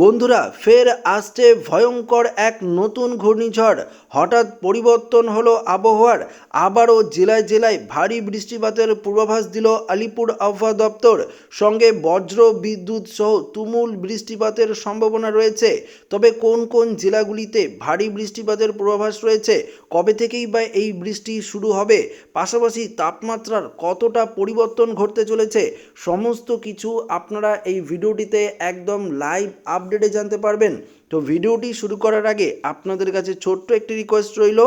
বন্ধুরা, ফের আসছে ভয়ঙ্কর এক নতুন ঘূর্ণিঝড়। হঠাৎ পরিবর্তন হলো আবহাওয়ার। আবারও জেলায় জেলায় ভারী বৃষ্টিপাতের পূর্বাভাস দিল আলিপুর আবহাওয়া দপ্তর। সঙ্গে বজ্র বিদ্যুৎ সহ তুমুল বৃষ্টিপাতের সম্ভাবনা রয়েছে। তবে কোন কোন জেলাগুলিতে ভারী বৃষ্টিপাতের পূর্বাভাস রয়েছে? কবে থেকেই বা এই বৃষ্টি শুরু হবে? পাশাপাশি তাপমাত্রার কতটা পরিবর্তন ঘটতে চলেছে? সমস্ত কিছু আপনারা এই ভিডিওটিতে একদম লাইভ আপডেটে জানতে পারবেন। তো ভিডিওটি শুরু করার আগে আপনাদের কাছে ছোট্ট একটি রিকোয়েস্ট রইল।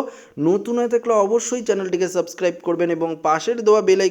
নতুন হয়ে থাকলে অবশ্যই চ্যানেলটিকে সাবস্ক্রাইব করবেন এবং পাশের দেওয়া বেল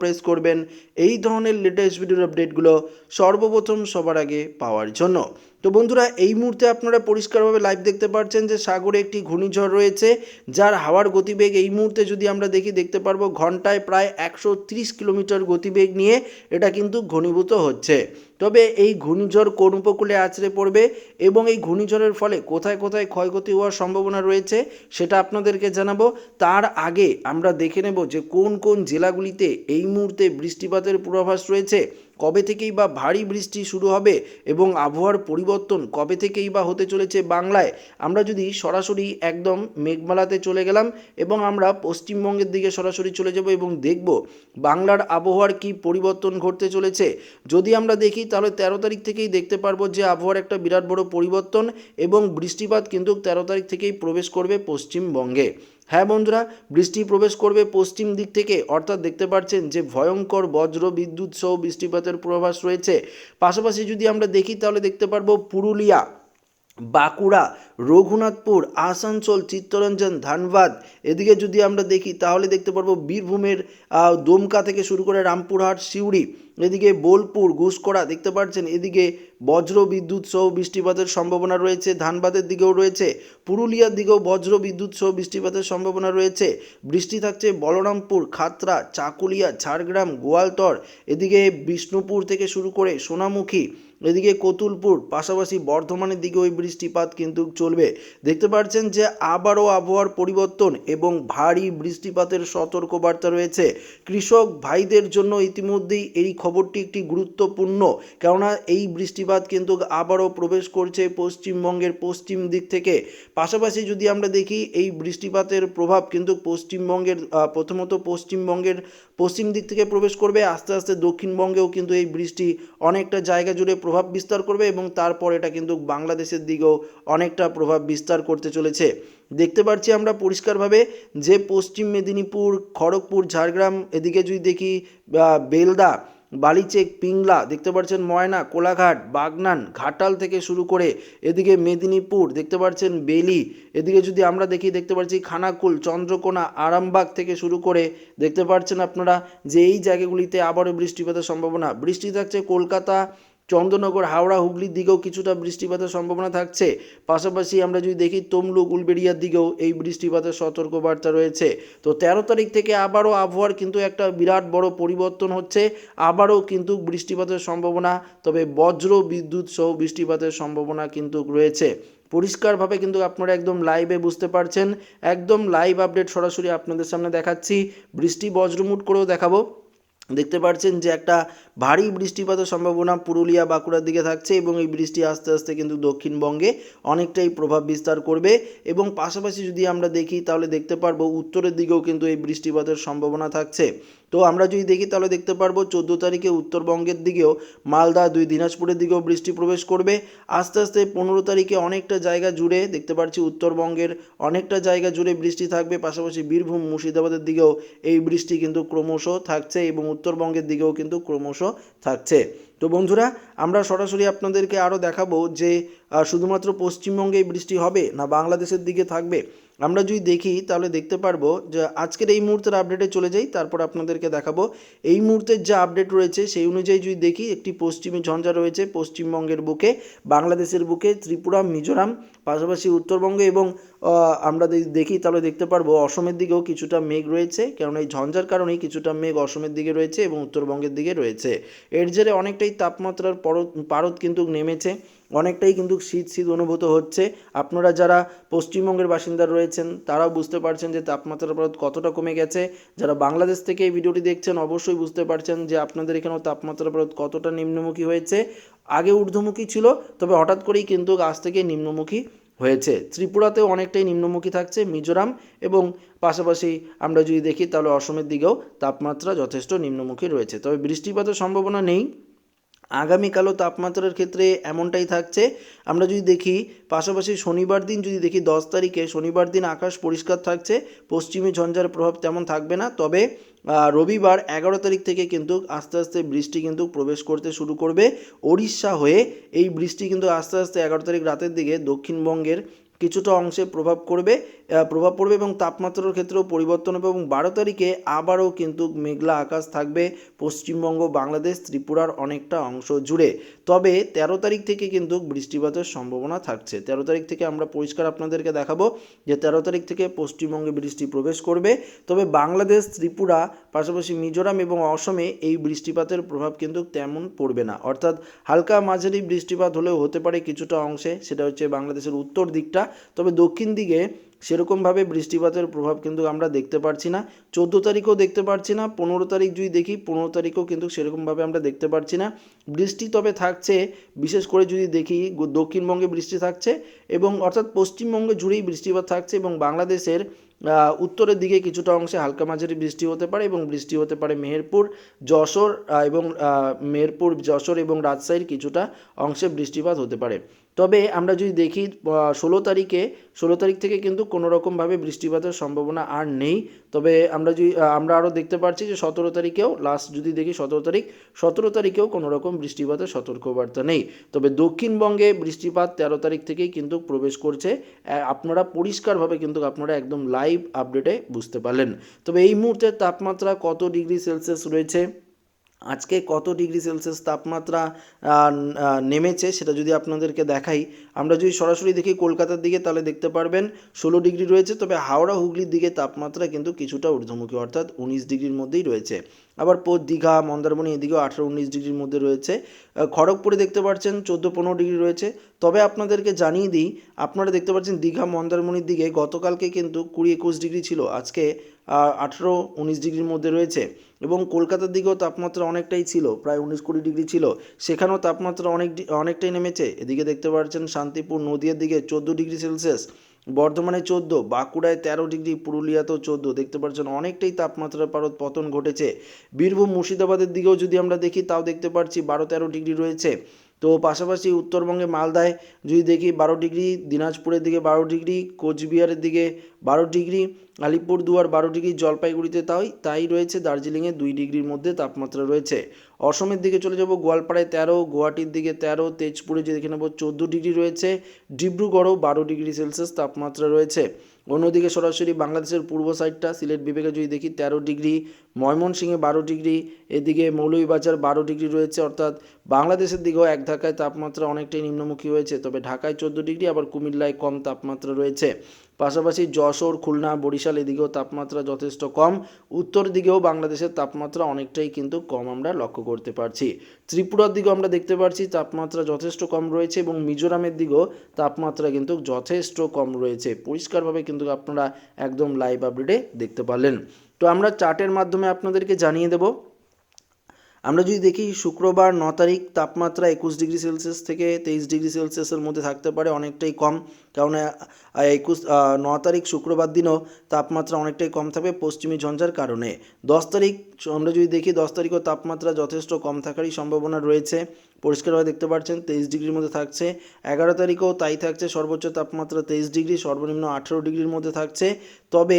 প্রেস করবেন। এই ধরনের লেটেস্ট ভিডিওর আপডেটগুলো সর্বপ্রথম সবার আগে পাওয়ার জন্য। তো বন্ধুরা, এই মুহূর্তে আপনারা পরিষ্কারভাবে লাইভ দেখতে পাচ্ছেন যে সাগরে একটি ঘূর্ণিঝড় রয়েছে, যার হাওয়ার গতিবেগ এই মুহূর্তে যদি আমরা দেখি, দেখতে পারব ঘন্টায় প্রায় একশো কিলোমিটার গতিবেগ নিয়ে এটা কিন্তু ঘনীভূত হচ্ছে। তবে এই ঘূর্ণিঝড় কোন উপকূলে আছড়ে পড়বে এবং এই ঘূর্ণিঝড়ের ফলে কোথায় কোথায় ক্ষয়ক্ষতি হওয়ার সম্ভাবনা রয়েছে, সেটা আপনাদেরকে জানাব। তার আগে আমরা দেখে নেব যে কোন কোন জেলাগুলিতে এই মুহূর্তে বৃষ্টিপাতের পূর্বাভাস রয়েছে কবে থেকেই বা ভারী বৃষ্টি শুরু হবে এবং আবহাওয়ার পরিবর্তন কবে থেকেই বা হতে চলেছে বাংলায়, আমরা যদি সরাসরি একদম মেঘমালাতে চলে গেলাম এবং আমরা পশ্চিমবঙ্গের দিকে সরাসরি চলে যাব এবং দেখব বাংলার আবহাওয়ার কি পরিবর্তন ঘটতে চলেছে, যদি আমরা দেখি তাহলে তেরো তারিখ থেকেই দেখতে পারব যে আবহাওয়ার একটা বিরাট বড় পরিবর্তন এবং বৃষ্টিপাত কিন্তু তেরো তারিখ থেকেই প্রবেশ করবে পশ্চিমবঙ্গে। হ্যাঁ বন্ধুরা, বৃষ্টি প্রবেশ করবে পশ্চিম দিক থেকে। অর্থাৎ দেখতে পাচ্ছেন যে ভয়ঙ্কর বজ্র বিদ্যুৎ সহ বৃষ্টিপাতের পূর্বাভাস রয়েছে। পাশাপাশি যদি আমরা দেখি, তাহলে দেখতে পারব পুরুলিয়া। বাঁকুড়া, রঘুনাথপুর, আসানসোল, চিত্তরঞ্জন, ধানবাদ, এদিকে যদি আমরা দেখি তাহলে দেখতে পারব বীরভূমের দমকা থেকে শুরু করে রামপুরহাট, সিউড়ি, এদিকে বোলপুর ঘুষকরা দেখতে পাচ্ছেন এদিকে বজ্র বিদ্যুৎ সহ বৃষ্টিপাতের সম্ভাবনা রয়েছে, ধানবাদের দিকেও রয়েছে, পুরুলিয়ার দিকেও বজ্র বিদ্যুৎ সহ বৃষ্টিপাতের সম্ভাবনা রয়েছে, বৃষ্টি থাকছে বলরামপুর, খাতড়া, চাকুলিয়া, ঝাড়গ্রাম, গোয়ালতর, এদিকে বিষ্ণুপুর থেকে শুরু করে সোনামুখী এদিকে কতুলপুর, পাশাপাশি বর্ধমানের দিকে ওই বৃষ্টিপাত কিন্তু চলবে। দেখতে পাচ্ছেন যে আবারও আবহাওয়ার পরিবর্তন এবং ভারী বৃষ্টিপাতের সতর্কবার্তা রয়েছে। কৃষক ভাইদের জন্য ইতিমধ্যেই এই খবরটি একটি গুরুত্বপূর্ণ, কেননা এই বৃষ্টিপাত কিন্তু আবারও প্রবেশ করছে পশ্চিমবঙ্গের পশ্চিম দিক থেকে। পাশাপাশি যদি আমরা দেখি, এই বৃষ্টিপাতের প্রভাব কিন্তু পশ্চিমবঙ্গের প্রথমত পশ্চিমবঙ্গের পশ্চিম দিক থেকে প্রবেশ করবে। আস্তে আস্তে দক্ষিণবঙ্গেও কিন্তু এই বৃষ্টি অনেকটা জায়গা জুড়ে প্রভাব বিস্তার করবে এবং তারপর এটা কিন্তু বাংলাদেশের দিকেও অনেকটা প্রভাব বিস্তার করতে চলেছে। দেখতে পাচ্ছি আমরা পরিষ্কারভাবে যে পশ্চিম মেদিনীপুর, খড়গপুর, ঝাড়গ্রাম, এদিকে যদি দেখি বেলদা, বালিচেক, পিংলা, দেখতে পাচ্ছেন ময়না, কোলাঘাট, বাগনান, ঘাটাল থেকে শুরু করে এদিকে মেদিনীপুর, দেখতে পাচ্ছেন বেলি, এদিকে যদি আমরা দেখি, দেখতে পাচ্ছি খানাকুল, চন্দ্রকোনা, আরামবাগ থেকে শুরু করে দেখতে পাচ্ছেন আপনারা যে এই জায়গাগুলিতে আবারও বৃষ্টিপাতের সম্ভাবনা। বৃষ্টি থাকছে কলকাতা চন্দ্রনগর হাওড়া, হুগলির দিকেও কিছুটা বৃষ্টিপাতের সম্ভাবনা থাকছে। পাশাপাশি আমরা যদি দেখি তমলুক, উলবেড়িয়ার দিকেও এই বৃষ্টিপাতের সতর্কবার্তা রয়েছে। তো তেরো তারিখ থেকে আবারও আবহাওয়ার কিন্তু একটা বিরাট বড় পরিবর্তন হচ্ছে। আবারও কিন্তু বৃষ্টিপাতের সম্ভাবনা, তবে বজ্র বিদ্যুৎ সহ বৃষ্টিপাতের সম্ভাবনা কিন্তু রয়েছে। পরিষ্কারভাবে কিন্তু আপনারা একদম লাইভে বুঝতে পারছেন। একদম লাইভ আপডেট সরাসরি আপনাদের সামনে দেখাচ্ছি। বৃষ্টি বজ্রমুট করেও দেখাবো। দেখতে পাচ্ছেন যে একটা ভারী বৃষ্টিপাতের সম্ভাবনা পুরুলিয়া, বাঁকুড়ার দিকে থাকছে এবং এই বৃষ্টি আস্তে আস্তে কিন্তু দক্ষিণবঙ্গে অনেকটাই প্রভাব বিস্তার করবে এবং পাশাপাশি যদি আমরা দেখি তাহলে দেখতে পারব উত্তরের দিকেও কিন্তু এই বৃষ্টিপাতের সম্ভাবনা থাকছে। তো আমরা যদি দেখি তাহলে দেখতে পারব চোদ্দ তারিখে উত্তরবঙ্গের দিকেও মালদা দুই, দিনাজপুরের দিকেও বৃষ্টি প্রবেশ করবে। আস্তে আস্তে পনেরো তারিখে অনেকটা জায়গা জুড়ে দেখতে পাচ্ছি উত্তরবঙ্গের অনেকটা জায়গা জুড়ে বৃষ্টি থাকবে। পাশাপাশি বীরভূম, মুর্শিদাবাদের দিকেও এই বৃষ্টি কিন্তু ক্রমশ থাকছে এবং উত্তরবঙ্গের দিকেও কিন্তু ক্রমশ থাকছে। তো বন্ধুরা, আমরা সরাসরি আপনাদেরকে আরও দেখাবো যে শুধুমাত্র পশ্চিমবঙ্গেই বৃষ্টি হবে না বাংলাদেশের দিকে থাকবে? আমরা যদি দেখি, তাহলে দেখতে পারব যে আজকের এই মুহূর্তের আপডেটে চলে যাই, তারপর আপনাদেরকে দেখাবো। এই মুহূর্তের যে আপডেট রয়েছে, সেই অনুযায়ী যদি দেখি, একটি পশ্চিমী ঝঞ্ঝা রয়েছে পশ্চিমবঙ্গের বুকে, বাংলাদেশের বুকে, ত্রিপুরা, মিজোরাম, পাশাপাশি উত্তরবঙ্গ এবং আমরা যদি দেখি, তাহলে দেখতে পারব অসমের দিকেও কিছুটা মেঘ রয়েছে কারণ এই ঝঞ্ঝার কারণেই কিছুটা মেঘ অসমের দিকে রয়েছে এবং উত্তরবঙ্গের দিকে রয়েছে। এর জেরে অনেকটাই তাপমাত্রার পরত, পারদ কিন্তু নেমেছে। অনেকটাই কিন্তু শীত শীত অনুভূত হচ্ছে। আপনারা যারা পশ্চিমবঙ্গের বাসিন্দা রয়েছেন, তারাও বুঝতে পারছেন যে তাপমাত্রার প্রভাব কতটা কমে গেছে। যারা বাংলাদেশ থেকে এই ভিডিওটি দেখছেন, অবশ্যই বুঝতে পারছেন যে আপনাদের এখানেও তাপমাত্রার প্রভাব কতটা নিম্নমুখী হয়েছে। আগে ঊর্ধ্বমুখী ছিল, তবে হঠাৎ করেই কিন্তু আজ থেকে নিম্নমুখী হয়েছে। ত্রিপুরাতেও অনেকটাই নিম্নমুখী থাকছে, মিজোরাম এবং পাশাপাশি আমরা যদি দেখি, তাহলে অসমের দিকেও তাপমাত্রা যথেষ্ট নিম্নমুখী রয়েছে। তবে বৃষ্টিপাতের সম্ভাবনা নেই। আগামীকালও তাপমাত্রার ক্ষেত্রে এমনটাই থাকছে। আমরা যদি দেখি, পাশাপাশি শনিবার দিন যদি দেখি, দশ তারিখে শনিবার দিন আকাশ পরিষ্কার থাকছে, পশ্চিমী ঝঞ্ঝার প্রভাব তেমন থাকবে না। তবে রবিবার এগারো তারিখ থেকে কিন্তু আস্তে আস্তে বৃষ্টি কিন্তু প্রবেশ করতে শুরু করবে। ওড়িশা হয়ে এই বৃষ্টি কিন্তু আস্তে আস্তে এগারো তারিখ রাতের দিকে দক্ষিণবঙ্গের কিছুটা অংশে প্রভাব করবে প্রভাব পড়বে এবং তাপমাত্রার ক্ষেত্রেও পরিবর্তন হবে এবং বারো তারিখে আবারও কিন্তু মেঘলা আকাশ থাকবে। পশ্চিমবঙ্গ, বাংলাদেশ, ত্রিপুরার অনেকটা অংশ জুড়ে। তবে তেরো তারিখ থেকে কিন্তু বৃষ্টিপাতের সম্ভাবনা থাকছে। তেরো তারিখ থেকে আমরা পরিষ্কার আপনাদেরকে দেখাবো যে তেরো তারিখ থেকে পশ্চিমবঙ্গে বৃষ্টি প্রবেশ করবে। তবে বাংলাদেশ, ত্রিপুরা, পাশাপাশি মিজোরাম এবং অসমে এই বৃষ্টিপাতের প্রভাব কিন্তু তেমন পড়বে না। অর্থাৎ হালকা মাঝারি বৃষ্টিপাত হলেও হতে পারে কিছুটা অংশে, সেটা হচ্ছে বাংলাদেশের উত্তর দিকটা। তবে দক্ষিণ দিকে সেরকমভাবে বৃষ্টিপাতের প্রভাব কিন্তু আমরা দেখতে পারছি না। চোদ্দ তারিখও দেখতে পারছি না, পনেরো তারিখ যদি দেখি, পনেরো তারিখও কিন্তু সেরকমভাবে আমরা দেখতে পারছি না। বৃষ্টি তবে থাকছে, বিশেষ করে যদি দেখি দক্ষিণবঙ্গে বৃষ্টি থাকছে এবং অর্থাৎ পশ্চিমবঙ্গে জুড়েই বৃষ্টিপাত থাকছে এবং বাংলাদেশের উত্তরের দিকে কিছুটা অংশে হালকা মাঝারি বৃষ্টি হতে পারে এবং বৃষ্টি হতে পারে মেহেরপুর, যশোর এবং মেহেরপুর, যশোর এবং রাজশাহীর কিছুটা অংশে বৃষ্টিপাত হতে পারে। তবে আমরা যদি দেখি ষোলো তারিখে, ষোলো তারিখ থেকে কিন্তু কোনো রকমভাবে বৃষ্টিপাতের সম্ভাবনা আর নেই। তবে আমরা যদি আমরা আরও দেখতে পাচ্ছি যে সতেরো তারিখেও লাস্ট যদি দেখি সতেরো তারিখ, সতেরো তারিখেও কোনো রকম বৃষ্টিপাতের সতর্কবার্তা নেই। তবে দক্ষিণবঙ্গে বৃষ্টিপাত তেরো তারিখ থেকেই কিন্তু প্রবেশ করছে। আপনারা পরিষ্কারভাবে কিন্তু আপনারা একদম লাইভ আপডেটে বুঝতে পারলেন। তবে এই মুহূর্তে তাপমাত্রা কত ডিগ্রি সেলসিয়াস রয়েছে? আজকে কত ডিগ্রি সেলসিয়াস তাপমাত্রা নেমেছে সেটা যদি আপনাদেরকে দেখাই, আমরা যদি সরাসরি দেখি কলকাতার দিকে তাহলে দেখতে পারবেন ষোলো ডিগ্রি রয়েছে, তবে হাওড়া হুগলির দিকে তাপমাত্রা কিন্তু কিছুটা ঊর্ধ্বমুখী, অর্থাৎ উনিশ ডিগ্রির মধ্যেই রয়েছে। আবার পো, দীঘা, মন্দারমণি এদিকেও আঠারো উনিশ ডিগ্রির মধ্যে রয়েছে। খড়গপুরে দেখতে পাচ্ছেন চোদ্দ পনেরো ডিগ্রি রয়েছে। তবে আপনাদেরকে জানিয়ে দিই, আপনারা দেখতে পাচ্ছেন দীঘা, মন্দারমণির দিকে গতকালকে কিন্তু কুড়ি একুশ ডিগ্রি ছিল, আজকে আঠেরো, উনিশ ডিগ্রির মধ্যে রয়েছে। এবং কলকাতার দিকেও তাপমাত্রা অনেকটাই ছিল, প্রায় উনিশ কুড়ি ডিগ্রি ছিল। সেখানেও তাপমাত্রা অনেক অনেকটাই নেমেছে। এদিকে দেখতে পাচ্ছেন শান্তিপুর নদিয়ার দিকে চোদ্দ ডিগ্রি সেলসিয়াস, বর্ধমানে চোদ্দ, বাঁকুড়ায় তেরো ডিগ্রি, পুরুলিয়াতেও চোদ্দ। দেখতে পাচ্ছেন অনেকটাই তাপমাত্রার পারদ পতন ঘটেছে। বীরভূম, মুর্শিদাবাদের দিকেও যদি আমরা দেখি, তাও দেখতে পাচ্ছি বারো তেরো ডিগ্রি রয়েছে। তো পাশাপাশি উত্তরবঙ্গে মালদায় যদি দেখি, বারো ডিগ্রি, দিনাজপুরের দিকে বারো ডিগ্রি, কোচবিহারের দিকে বারো ডিগ্রি, আলিপুরদুয়ার বারো ডিগ্রি, জলপাইগুড়িতে তাই তাই রয়েছে। দার্জিলিংয়ে দুই ডিগ্রির মধ্যে তাপমাত্রা রয়েছে। অসমের দিকে চলে যাব, গোয়ালপাড়ায় তেরো, গুয়াহাটির দিকে তেরো, তেজপুরে যে দেখে নেব চোদ্দ ডিগ্রি রয়েছে। ডিব্রুগড়ও বারো ডিগ্রি সেলসিয়াস তাপমাত্রা রয়েছে। অন্যদিকে সরাসরি বাংলাদেশের পূর্ব সাইডটা, সিলেট বিবেকে যদি দেখি, তেরো ডিগ্রি। ময়মনসিংহে বারো ডিগ্রি। এদিকে মৌলভীবাজার বারো ডিগ্রি রয়েছে। অর্থাৎ বাংলাদেশের দিকেও এক ধাক্কায় তাপমাত্রা অনেকটাই নিম্নমুখী হয়েছে। তবে ঢাকায় চোদ্দ ডিগ্রি, আবার কুমিল্লায় কম তাপমাত্রা রয়েছে। পাশাপাশি যশোর, খুলনা, বরিশাল এদিকেও তাপমাত্রা যথেষ্ট কম। উত্তর দিকেও বাংলাদেশের তাপমাত্রা অনেকটাই কিন্তু কম আমরা লক্ষ্য করতে পারছি। ত্রিপুরার দিকেও আমরা দেখতে পারছি তাপমাত্রা যথেষ্ট কম রয়েছে এবং মিজোরামের দিকেও তাপমাত্রা কিন্তু যথেষ্ট কম রয়েছে। পরিষ্কারভাবে কিন্তু আপনারা একদম লাইভ আপডেটে দেখতে পারলেন। তো আমরা চার্টের মাধ্যমে আপনাদেরকে জানিয়ে দেবো আমরা যদি দেখি শুক্রবার ন তারিখ তাপমাত্রা একুশ ডিগ্রি সেলসিয়াস থেকে তেইশ ডিগ্রি সেলসিয়াসের মধ্যে থাকতে পারে, অনেকটাই কম। কারণ একুশ ন তারিখ শুক্রবার দিনও তাপমাত্রা অনেকটাই কম থাকবে পশ্চিমী ঝঞ্ঝার কারণে। দশ তারিখ, আমরা যদি দেখি দশ তারিখও তাপমাত্রা যথেষ্ট কম থাকারই সম্ভাবনা রয়েছে। পরিষ্কারভাবে দেখতে পাচ্ছেন তেইশ ডিগ্রির মধ্যে থাকছে। এগারো তারিখেও তাই থাকছে, সর্বোচ্চ তাপমাত্রা তেইশ ডিগ্রি, সর্বনিম্ন আঠেরো ডিগ্রির মধ্যে থাকছে। তবে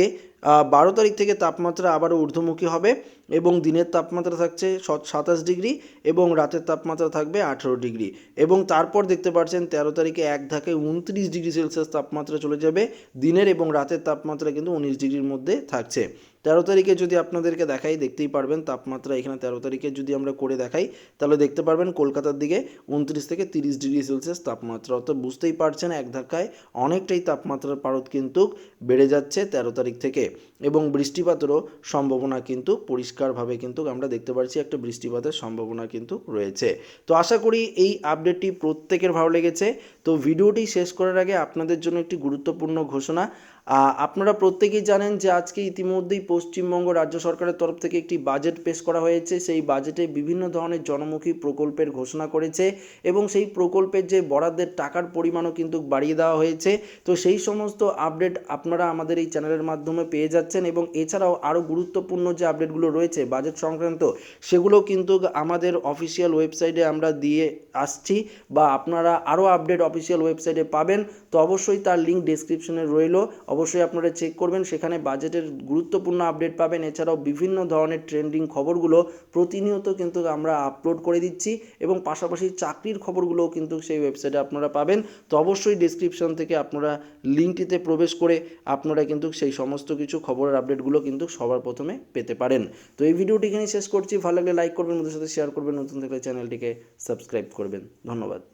বারো তারিখ থেকে তাপমাত্রা আবারও ঊর্ধ্বমুখী হবে এবং দিনের তাপমাত্রা থাকছে সাতাশ ডিগ্রি এবং রাতের তাপমাত্রা থাকবে আঠেরো ডিগ্রি এবং তারপর দেখতে পাচ্ছেন তেরো তারিখে এক ধাকে উনত্রিশ ডিগ্রি সেলসিয়াস তাপমাত্রা চলে যাবে। দিনের এবং রাতের তাপমাত্রা কিন্তু উনিশ ডিগ্রির মধ্যে থাকছে। তেরো তারিখে যদি আপনাদেরকে দেখাই, দেখতেই পারবেন তাপমাত্রা এখানে তেরো তারিখে যদি আমরা করে দেখাই, তাহলে দেখতে পারবেন কলকাতার দিকে উনত্রিশ থেকে তিরিশ ডিগ্রি সেলসিয়াস তাপমাত্রা। অর্থাৎ বুঝতেই পারছেন এক ধাক্কায় অনেকটাই তাপমাত্রার পারদ কিন্তু বেড়ে যাচ্ছে তেরো তারিখ থেকে। এবং বৃষ্টিপাতেরও সম্ভাবনা কিন্তু পরিষ্কারভাবে কিন্তু আমরা দেখতে পাচ্ছি একটা বৃষ্টিপাতের সম্ভাবনা কিন্তু রয়েছে। তো আশা করি এই আপডেটটি প্রত্যেকের ভালো লেগেছে। তো ভিডিওটি শেষ করার আগে আপনাদের জন্য একটি গুরুত্বপূর্ণ ঘোষণা আপনারা প্রত্যেকেই জানেন যে আজকে ইতিমধ্যেই পশ্চিমবঙ্গ রাজ্য সরকারের তরফ থেকে একটি বাজেট পেশ করা হয়েছে। সেই বাজেটে বিভিন্ন ধরনের জনমুখী প্রকল্পের ঘোষণা করেছে এবং সেই প্রকল্পের যে বরাদ্দের টাকার পরিমাণও কিন্তু বাড়িয়ে দেওয়া হয়েছে। তো সেই সমস্ত আপডেট আপনারা আমাদের এই চ্যানেলের মাধ্যমে পেয়ে যাচ্ছেন এবং এছাড়াও আরও গুরুত্বপূর্ণ যে আপডেটগুলো রয়েছে বাজেট সংক্রান্ত, সেগুলো কিন্তু আমাদের অফিসিয়াল ওয়েবসাইটে আমরা দিয়ে আসছি বা আপনারা আরও আপডেট অফিসিয়াল ওয়েবসাইটে পাবেন। তো অবশ্যই তার লিঙ্ক ডেসক্রিপশনে রইল। অবশ্যই আপনারা চেক করবেন। সেখানে বাজেটের গুরুত্বপূর্ণ আপডেট পাবেন। এছাড়াও বিভিন্ন ধরনের ট্রেন্ডিং খবরগুলো প্রতিনিয়ত কিন্তু আমরা আপলোড করে দিচ্ছি এবং পাশাপাশি চাকরির খবরগুলোও কিন্তু সেই ওয়েবসাইটে আপনারা পাবেন। তো অবশ্যই ডেসক্রিপশন থেকে আপনারা লিঙ্কটিতে প্রবেশ করে আপনারা কিন্তু সেই সমস্ত কিছু খবরের আপডেটগুলো কিন্তু সবার প্রথমে পেতে পারেন। তো এই ভিডিওটি এখানেই শেষ করছি। ভালো লাগলে লাইক করবেন ওদের সাথে শেয়ার করবেন, নতুন থাকলে চ্যানেলটিকে সাবস্ক্রাইব করবেন। ধন্যবাদ।